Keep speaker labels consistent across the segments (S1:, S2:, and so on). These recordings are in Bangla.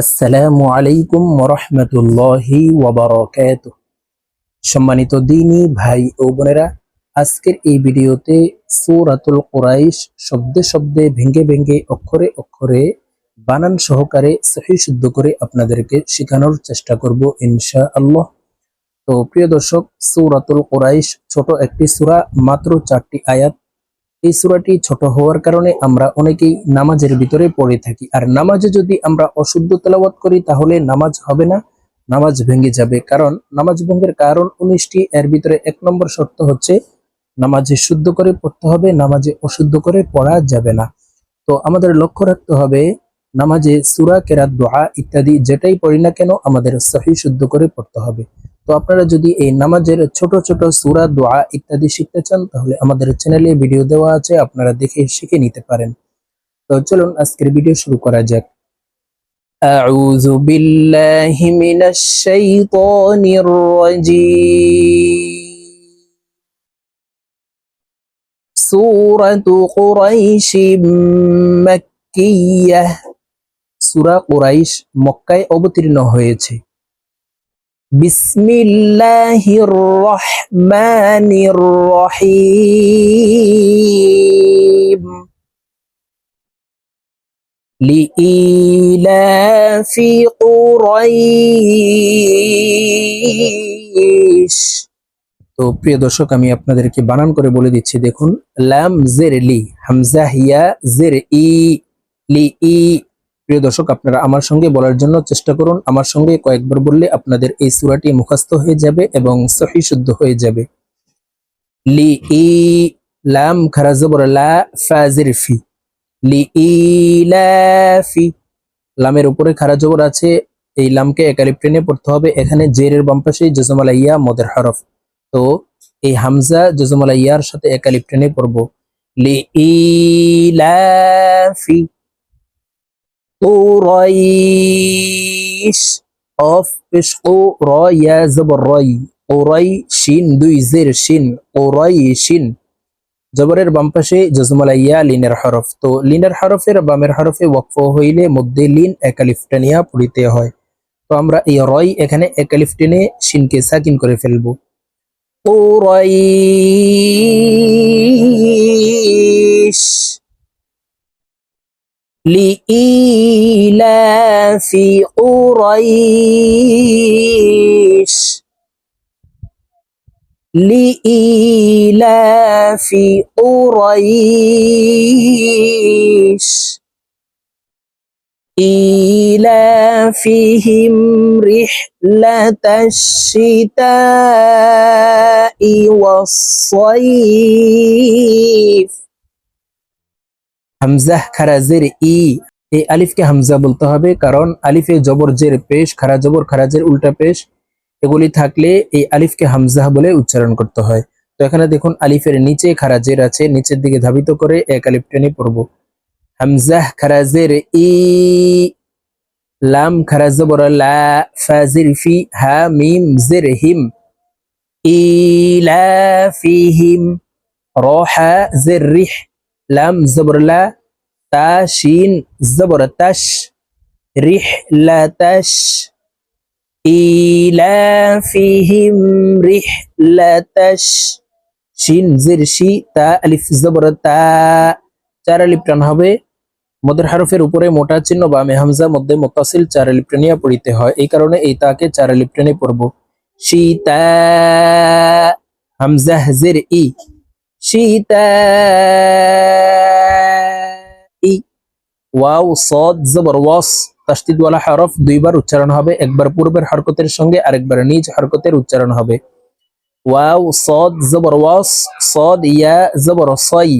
S1: আসসালামু আলাইকুম ওরহমতুল্লাহি ওবরকাত সম্মানিত দিনী ভাই ও বোনেরা, আজকের এই ভিডিওতে সূরাতুল কুরাইশ শব্দে শব্দে ভেঙ্গে ভেঙ্গে, অক্ষরে অক্ষরে, বানান সহকারে সহি শুদ্ধ করে আপনাদেরকে শেখানোর চেষ্টা করব ইনশা আল্লাহ তো প্রিয় দর্শক, সূরাতুল কোরাইশ ছোট একটি সূরা, মাত্র চারটি আয়াত এই সুরাটি ছোট হওয়ার কারণে আমরা অনেকেই নামাজের ভিতরে পড়ে থাকি। আর নামাজে যদি আমরা অশুদ্ধ তেলাওয়াত করি, তাহলে নামাজ হবে না, নামাজ ভেঙে যাবে। কারণ নামাজ ভঙ্গের কারণ উনিশটি, এর ভিতরে এক নম্বর শর্ত হচ্ছে নামাজে শুদ্ধ করে পড়তে হবে, নামাজে অশুদ্ধ করে পড়া যাবে না। তো আমাদের লক্ষ্য রাখতে হবে, নামাজে সুরা, কেরাত, দোয়া ইত্যাদি যেটাই পড়ি না কেন, আমাদের সহি শুদ্ধ করে পড়তে হবে। তো আপনারা যদি এই নামাজের ছোট ছোট সুরা দোয়া ইত্যাদি শিখতে চান তাহলে আমাদের চ্যানেলে ভিডিও দেওয়া আছে আপনারা দেখে শিখে নিতে পারেন তো চলুন আজকের ভিডিও শুরু করা যাক أعوذ بالله من الشيطان الرجيم سورة قريش مكية সূরা কুরাইশ মক্কায় অবতীর্ণ হয়েছে বিসমিল্লাহির রহমানির রহিম لإيلاف قريش তো প্রিয় দর্শক আমি আপনাদেরকে বানান করে বলে দিচ্ছি দেখুন লাম জের লি হামজা হিয়া জের ই লি ই প্রিয় দর্শক, আপনারা আমার সঙ্গে বলার জন্য চেষ্টা করুন। আমার সঙ্গে কয়েকবার বললে আপনাদের এই সুরাটি মুখস্থ হয়ে যাবে এবং সহিশুদ্ধ হয়ে যাবে। লি ই লাম খারাজবর ফি। লি ই ফি। লামের উপরে খারাজবর আছে, এই লামকে একালিপ টেনে পড়তে হবে। এখানে জেরের বাম পাশে জজমালা ইয়া মদের হরফ। তো এই হামজা জজমালা ইয়ার সাথে একালিপ টেনে পড়ব। লি ই লা ফি। কুরাইশ। অফ পেশ কুরাইয়া জবর রাই কুরাইশিন, দুই জের শিন। কুরাইশিন, জবরের বাম পাশে জজমালা ইয়া, লিনের হরফ। তো লিনের হরফের বামের হরফে ওয়াকফ হইলে মধ্যে লিন একালিফটা নিয়া পড়িতে হয়। তো আমরা এই রয় এখানে একালিফ টেনে শিনকে সাকিন করে ফেলব। ও রয় لإيلاف قريش. لإيلاف قريش. إيلافهم رحلة الشتاء والصيف. হামজা খারাজের ই। এই আলিফকে হামজা বলতে হবে কারণ আলিফে জবর জের পেশ, খারা জবর খারাজের উল্টা পেশ। এগুলি থাকলে এই আলিফকে হামজাহ বলে উচ্চারণ করতে হয়। তো এখানে দেখুন, আলিফের নিচে খারাজের আছে, নিচের দিকে ধাবিত করে এক আলিফ টেনে পড়ব। হামজাহ খারাজের ই। লাম খারাজ জবর লা ফাজির ফি হা মিম জের হিম। ইলাফিহিম রহা জের রিহ। লাম জবর লা তা শিন জবর তাশ রিহ লা তাশ إيلافهم رحلة শিন জির শি তা আলিফ জবর তা চার আলিফ টান হবে মদের হারফের উপরে মোটা চিহ্ন বা মেহামজা মধ্যে মোতাসিল চার আলিফ টানিয়া পড়িতে হয় এই কারণে এই তাকে চার আলিফ টেনে পড়বো শীতা হামজা জির ই শীতা ই ওয়াও, সদ, জবর, ওয়াস তাসদিদওয়ালা হরফ, দুইবার উচ্চারণ হবে। একবার পূর্বের হরকতের সঙ্গে আরেকবার নিজ হরকতের উচ্চারণ হবে। ওয়াও, সদ, জবর, ওয়াস, সদ, ইয়া, জবর, সই,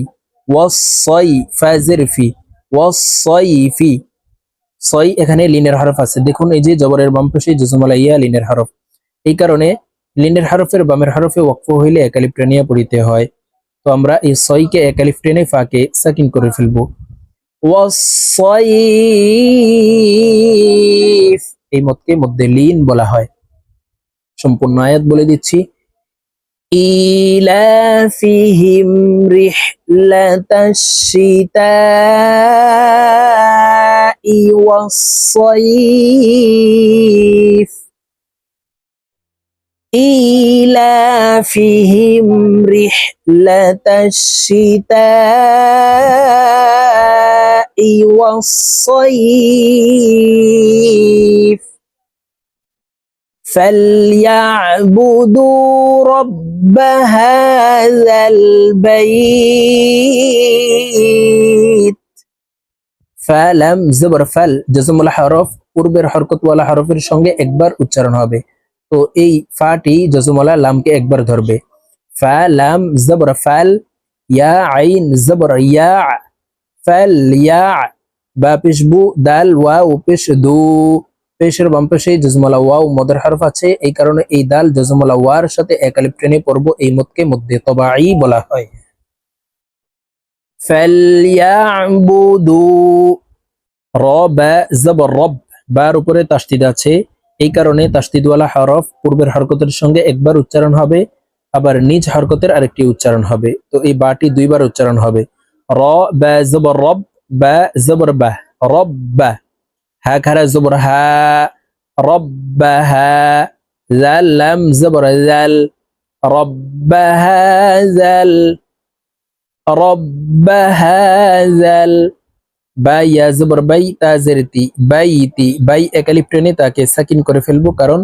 S1: ওয়াস, সই, ফাজির, ফি, ওয়াস, সই, ফি। সই এখানে লিনের হরফ আছে। দেখুন এই যে জবরের বাম পাশে জজমালা ইয়া লিনের হরফ। এই কারণে লিনের হরফের বামের হরফে ওয়াকফ হইলে একালিফ টেনিয়া পড়িতে হয়। তো আমরা এই সয়কে একালিফ টেনে ফাঁকে সাকিন করে ফেলব। এই মতকে মধ্যে লিন বলা হয়। সম্পূর্ণ আয়াত বলে দিচ্ছি। ইলাফিহিম রিহলাতাশ إيلافهم رحلة الشتاء والصيف فليعبدوا رب هذا البيت ফালাম জবর ফাল জজমুল হরফ পূর্বের হরকতওয়ালা হরফের সঙ্গে একবার উচ্চারণ হবে তো এই ফাটি জজমলা লামকে একবার ধরবে। ফা জবর ফাল, ইয়া আইন জবর ইয়া, ফাল ইয়া, বা পেশবু দাল, ওয়াও, পেশ দু। পেশের বাম পাশে জজমলা ওয়াও, মদের হরফ আছে। এই কারণে এই দাল জজমলা ওয়ার সাথে একালিপ ট্রেনে পড়ব, এই মতকে মধ্যে তবাই বলা হয়। ফালইয়াবুদু রবা জবর রব, বার উপরে তাসদিদ আছে। এই কারণে তাস্তিদওয়ালা হরফ পূর্বের হরকতের সঙ্গে একবার উচ্চারণ হবে, আবার নিজ হরকতের আরেকটি উচ্চারণ হবে। তো এই বাটি দুইবার উচ্চারণ হবে। র, বা, জবর, রব, বা, জবর বাহ রব, বা। হা খারা জবর, হা, রব, বা, হা, জাল, লাম, জবর, জাল। রব, বা, হা, জাল। রব, বা, হা, জাল। বাই ইয়া জবর বাই তা জেরতি বাইতি বাই একালিপ টেনে তাকে সাকিন করে ফেলবো কারণ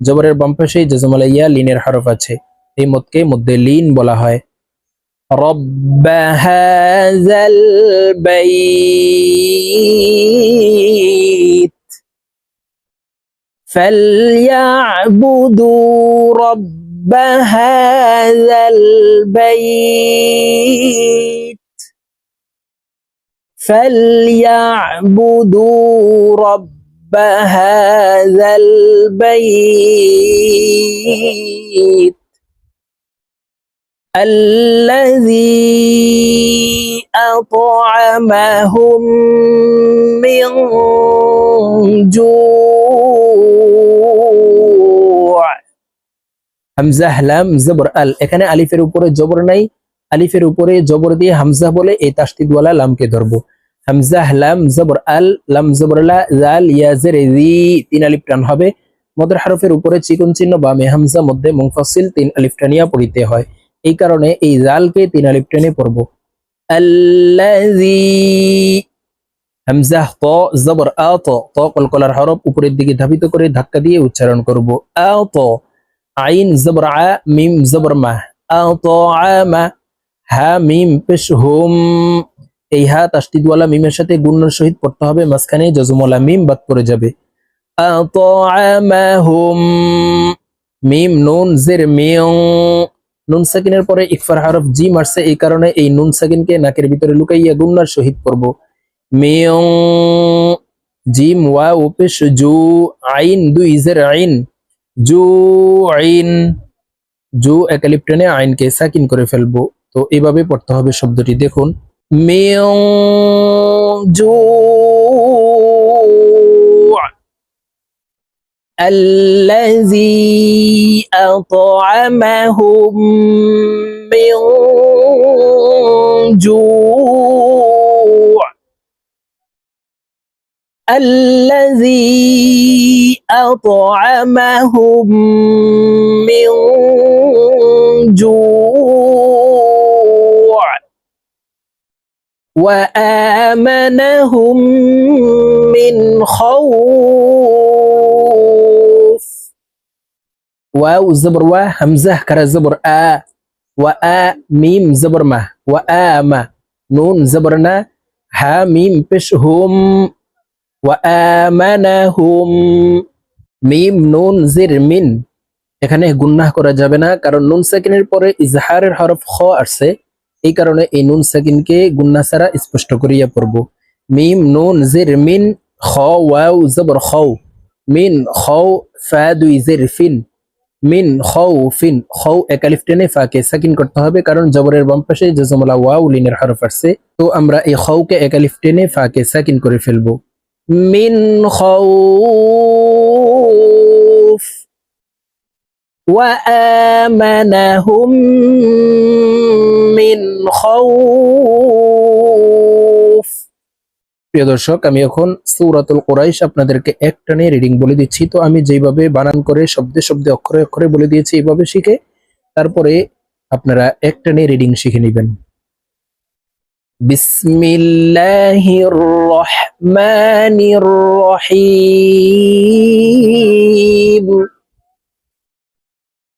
S1: জবরের বাম পাশে জজমালা ইয়া লিনের হরফ আছে এই মতকে মধ্যে লিন বলা হয় رب هذا البيت فليعبدوا رب هذا البيت فليعبدوا رب هذا البيت الذي أطعمهم من جوع হামজা লাম জবর আল এখানে আলিফের উপরে জবর নাই আলিফের উপরে জবর দিয়ে হামজা বলে এই তাসদিদওয়ালা লামকে ধরবো হামজা, লাম, জবর, আল, লাম, জবর জাল ইয়াজের জি, তিন আলিফ টান হবে। মদের হরফের উপরে চিকন চিহ্ন বামে হামজা, মধ্যে মুংফাসিল তিন আলিফ টানিয়া পড়িতে হয়। এই কারণে এই জালকে তিন আলিফ টেনে পড়ব। উচ্চারণ করব। আ জবর, আ, মিম, জবর, মা। আ মিম, পেশ, হুম। এই হা তাসদিদওয়ালা মিমের সাথে গুণের সহিত পড়তে হবে। মাঝখানে জজমওয়ালা মিম বাদ পড়ে যাবে। মিম নুন জের মিয়ং নুন সাকিনের পরে ইকফার হরফ জি মারছে, এই কারণে এই নুন সাকিনকে নাকের ভিতরে লুকাইয়া গুন্নার সহিত পড়ব। মিয়ং জিম ওয়া উপেশ জু, আইন, দুই, জের, আইন। জু আইন। জু একালিপ টেনে আইনকে সাকিন করে ফেলব। তো এভাবে পড়তে হবে শব্দটি। দেখুন من جوع الذي أطعمهم من جوع الذي أطعمهم من جوع وآمنهم من خوف واو زبر وا همزة كرا زبر آ وآ ميم زبر ما وآما نون زبرنا ها ميم بش هم وآمنهم মিম নুন জির মিন এখানে গুন্নাহ করা যাবে না কারণ নুন সেকেন্ডের পরে ইজহারের হরফ খ আসছে এই কারণে এই নুন সেকেন্ডকে গুন্না ছাড়া স্পষ্ট করিয়া পড়ব। মিম নুন জির মিন খ ওয়াও জবর খৌ মিন খৌ ফা জির ফিন। মিন খৌ ফিন। খৌ একালিফ টেনে ফাকে সাকিন করতে হবে, কারণ জবরের বাম পাশে জজমলা ওয়াও লিনের হরফ আসছে তো আমরা এই খৌকে একালিফ টেনে ফাকে সাকিন করে ফেলব। মিন খৌফ وآمنهم من خوف প্রিয় দর্শক আমি এখন সূরাতুল কুরাইশ আপনাদেরকে একটানে রিডিং বলে দিচ্ছি তো আমি যেভাবে বানান করে শব্দে শব্দে অক্ষরে অক্ষরে বলে দিয়েছি এইভাবে শিখে তারপরে আপনারা একটানে রিডিং শিখে নেবেন বিসমিল্লাহির রহমানির রহিম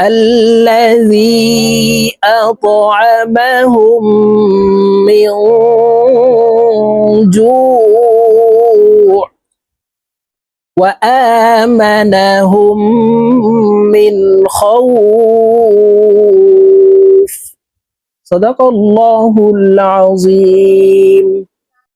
S1: الذي أطعمهم من جوع وآمنهم من خوف. صدق الله العظيم.